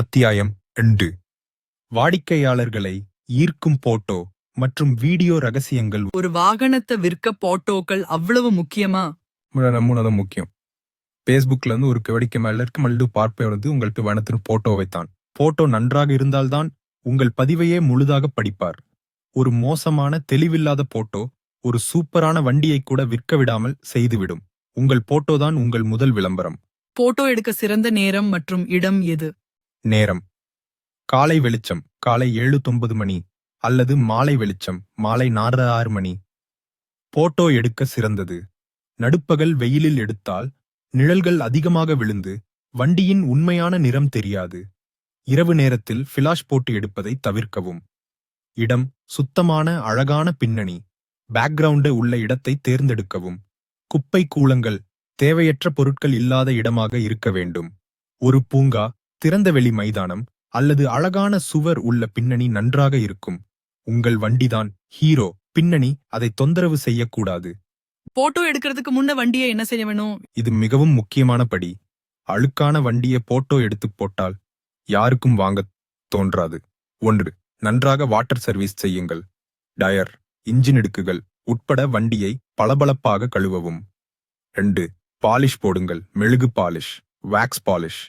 அத்தியாயம் ரெண்டு. வாடிக்கையாளர்களை ஈர்க்கும் போட்டோ மற்றும் வீடியோ ரகசியங்கள். ஒரு வாகனத்தை விற்க போட்டோக்கள் அவ்வளவு முக்கியமா? மூணாவது முக்கியம். ஃபேஸ்புக்ல இருந்து ஒரு கவடிக்கு மேல இருக்க மல்டு பார்ப்பை வந்து உங்களுக்கு வனத்தின் போட்டோ வைத்தான். போட்டோ நன்றாக இருந்தால்தான் உங்கள் பதிவையே முழுதாக படிப்பார். ஒரு மோசமான தெளிவில்லாத போட்டோ ஒரு சூப்பரான வண்டியை கூட விற்க விடாமல் செய்துவிடும். உங்கள் போட்டோ தான் உங்கள் முதல் விளம்பரம். போட்டோ எடுக்க சிறந்த நேரம் மற்றும் இடம் எது? நேரம். காலை வெளிச்சம் காலை ஏழு தொன்பது மணி அல்லது மாலை வெளிச்சம் மாலை நாலு ஆறு மணி. போட்டோ எடுக்க சிறந்தது. நடுப்பகல் வெயிலில் எடுத்தால் நிழல்கள் அதிகமாக விழுந்து வண்டியின் உண்மையான நிறம் தெரியாது. இரவு நேரத்தில் ஃபிலாஷ் போட்டு எடுப்பதை தவிர்க்கவும். இடம் சுத்தமான அழகான பின்னணி. பேக்ரவுண்டு உள்ள இடத்தை தேர்ந்தெடுக்கவும். குப்பை கூலங்கள் தேவையற்ற பொருட்கள் இல்லாத இடமாக இருக்க வேண்டும். ஒரு பூங்கா திறந்தவெளி மைதானம் அல்லது அழகான சுவர் உள்ள பின்னணி நன்றாக இருக்கும். உங்கள் வண்டிதான் ஹீரோ. பின்னணி அதை தொந்தரவு செய்யக்கூடாது. போட்டோ எடுக்கிறதுக்கு முன்ன வண்டியை என்ன செய்ய வேணும்? இது மிகவும் முக்கியமான படி. அழுக்கான வண்டியை போட்டோ எடுத்து போட்டால் யாருக்கும் வாங்க தோன்றாது. ஒன்று நன்றாக வாட்டர் சர்வீஸ் செய்யுங்கள். டயர் இன்ஜின் இடுக்குகள் உட்பட வண்டியை பளபளப்பாக கழுவவும். ரெண்டு பாலிஷ் போடுங்கள். மெழுகு பாலிஷ் வாக்ஸ் பாலிஷ்.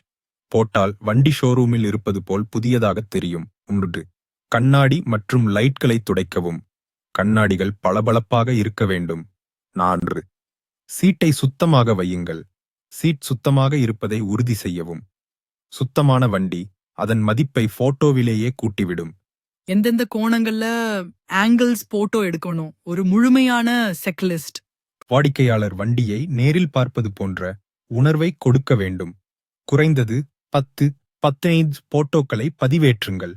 போட்டால் வண்டி ஷோரூமில் இருப்பது போல் புதியதாக தெரியும். ஒன்று கண்ணாடி மற்றும் லைட்களை துடைக்கவும். கண்ணாடிகள் பளபளப்பாக இருக்க வேண்டும். நான்கு. சீட்டை சுத்தமாக வையுங்கள். சீட் சுத்தமாக இருப்பதை உறுதி செய்யவும். சுத்தமான வண்டி அதன் மதிப்பை போட்டோவிலேயே கூட்டிவிடும். எந்தெந்த கோணங்கள்ல ஆங்கிள்ஸ் போட்டோ எடுக்கணும்? ஒரு முழுமையான செக்லிஸ்ட் வாடிக்கையாளர் வண்டியை நேரில் பார்ப்பது போன்ற உணர்வை கொடுக்க வேண்டும். குறைந்தது பத்து பத்தைந்து போட்டோக்களை பதிவேற்றுங்கள்.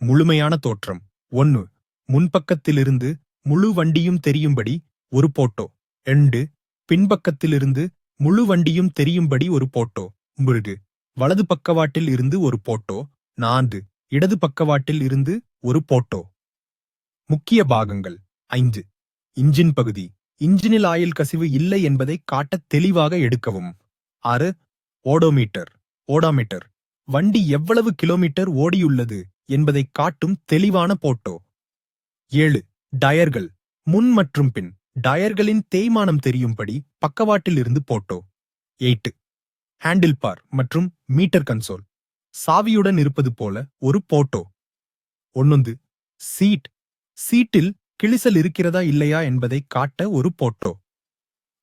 முழுமையான தோற்றம். ஒன்று முன்பக்கத்திலிருந்து முழு வண்டியும் தெரியும்படி ஒரு போட்டோ. ரெண்டு பின்பக்கத்திலிருந்து முழு வண்டியும் தெரியும்படி ஒரு போட்டோ. மூன்று வலது பக்கவாட்டில் இருந்து ஒரு போட்டோ. நான்கு இடது பக்கவாட்டில் இருந்து ஒரு போட்டோ. முக்கிய பாகங்கள். ஐந்து இன்ஜின் பகுதி. இன்ஜினில் ஆயில் கசிவு இல்லை என்பதை காட்ட தெளிவாக எடுக்கவும். ஆறு ஓடோமீட்டர். ஓடாமீட்டர். வண்டி எவ்வளவு கிலோமீட்டர் ஓடியுள்ளது என்பதை காட்டும் தெளிவான போட்டோ. ஏழு டயர்கள். முன் மற்றும் பின். டயர்களின் தேய்மானம் தெரியும்படி பக்கவாட்டிலிருந்து போட்டோ. எயிட்டு ஹேண்டில் பார் மற்றும் மீட்டர் கன்சோல். சாவியுடன் இருப்பது போல ஒரு போட்டோ. ஒன்னொந்து சீட். சீட்டில் கிழிசல் இருக்கிறதா இல்லையா என்பதை காட்ட ஒரு photo.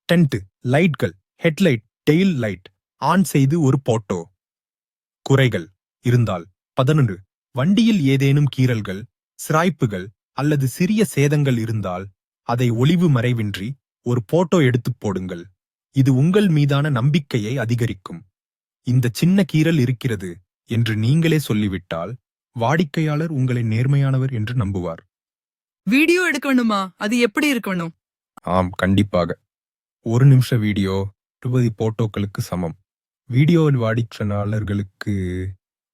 Dent லைட்கள். Headlight tail light. On செய்து ஒரு போட்டோ. குறைகள் இருந்தால். பதினொன்று. வண்டியில் ஏதேனும் கீறல்கள் சிராய்ப்புகள் அல்லது சிறிய சேதங்கள் இருந்தால் அதை ஒளிவு மறைவின்றி ஒரு போட்டோ எடுத்துப் போடுங்கள். இது உங்கள் மீதான நம்பிக்கையை அதிகரிக்கும். இந்த சின்ன கீறல் இருக்கிறது என்று நீங்களே சொல்லிவிட்டால் வாடிக்கையாளர் உங்களை நேர்மையானவர் என்று நம்புவார். வீடியோ எடுக்கணுமா? அது எப்படி இருக்கணும்? ஆம் கண்டிப்பாக. ஒரு நிமிஷ வீடியோ இருபது போட்டோக்களுக்கு சமம். வீடியோ வாடிக்கையாளர்களுக்கு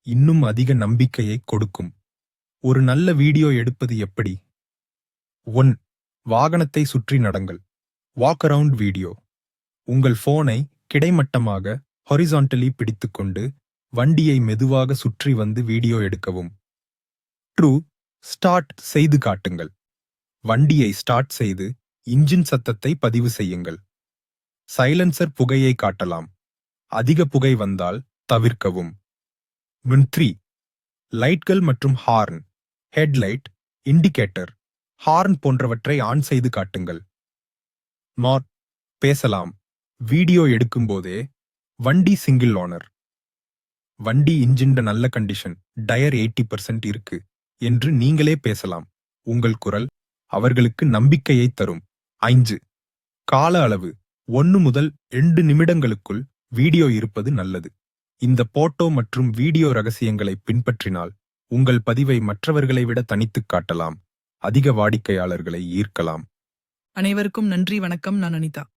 இன்னும் அதிக நம்பிக்கையை கொடுக்கும். ஒரு நல்ல வீடியோ எடுப்பது எப்படி? ஒன் வாகனத்தை சுற்றி நடங்கள். வாக் அரவுண்ட் வீடியோ உங்கள் போனை கிடைமட்டமாக ஹொரிசான்டலி பிடித்துக்கொண்டு வண்டியை மெதுவாக சுற்றி வந்து வீடியோ எடுக்கவும். ட்ரூ ஸ்டார்ட் செய்து காட்டுங்கள். வண்டியை ஸ்டார்ட் செய்து இன்ஜின் சத்தத்தை பதிவு செய்யுங்கள். சைலன்சர் புகையை காட்டலாம். அதிக புகை வந்தால் தவிர்க்கவும். மின் த்ரீ லைட்கள் மற்றும் ஹார்ன் ஹெட்லைட் இண்டிகேட்டர் ஹார்ன் போன்றவற்றை ஆன் செய்து காட்டுங்கள். மார் பேசலாம். வீடியோ எடுக்கும்போதே வண்டி சிங்கிள் ஓனர். வண்டி இன்ஜின்ட நல்ல கண்டிஷன் டயர் எயிட்டி பர்சன்ட் இருக்கு என்று நீங்களே பேசலாம். உங்கள் குரல் அவர்களுக்கு நம்பிக்கையை தரும். ஐந்து கால அளவு ஒன்னு முதல் ரெண்டு நிமிடங்களுக்குள் வீடியோ இருப்பது நல்லது. இந்த போட்டோ மற்றும் வீடியோ ரகசியங்களை பின்பற்றினால் உங்கள் பதிவை மற்றவர்களை விட தனித்துக் காட்டலாம். அதிக வாடிக்கையாளர்களை ஈர்க்கலாம். அனைவருக்கும் நன்றி வணக்கம். நான் அனிதா.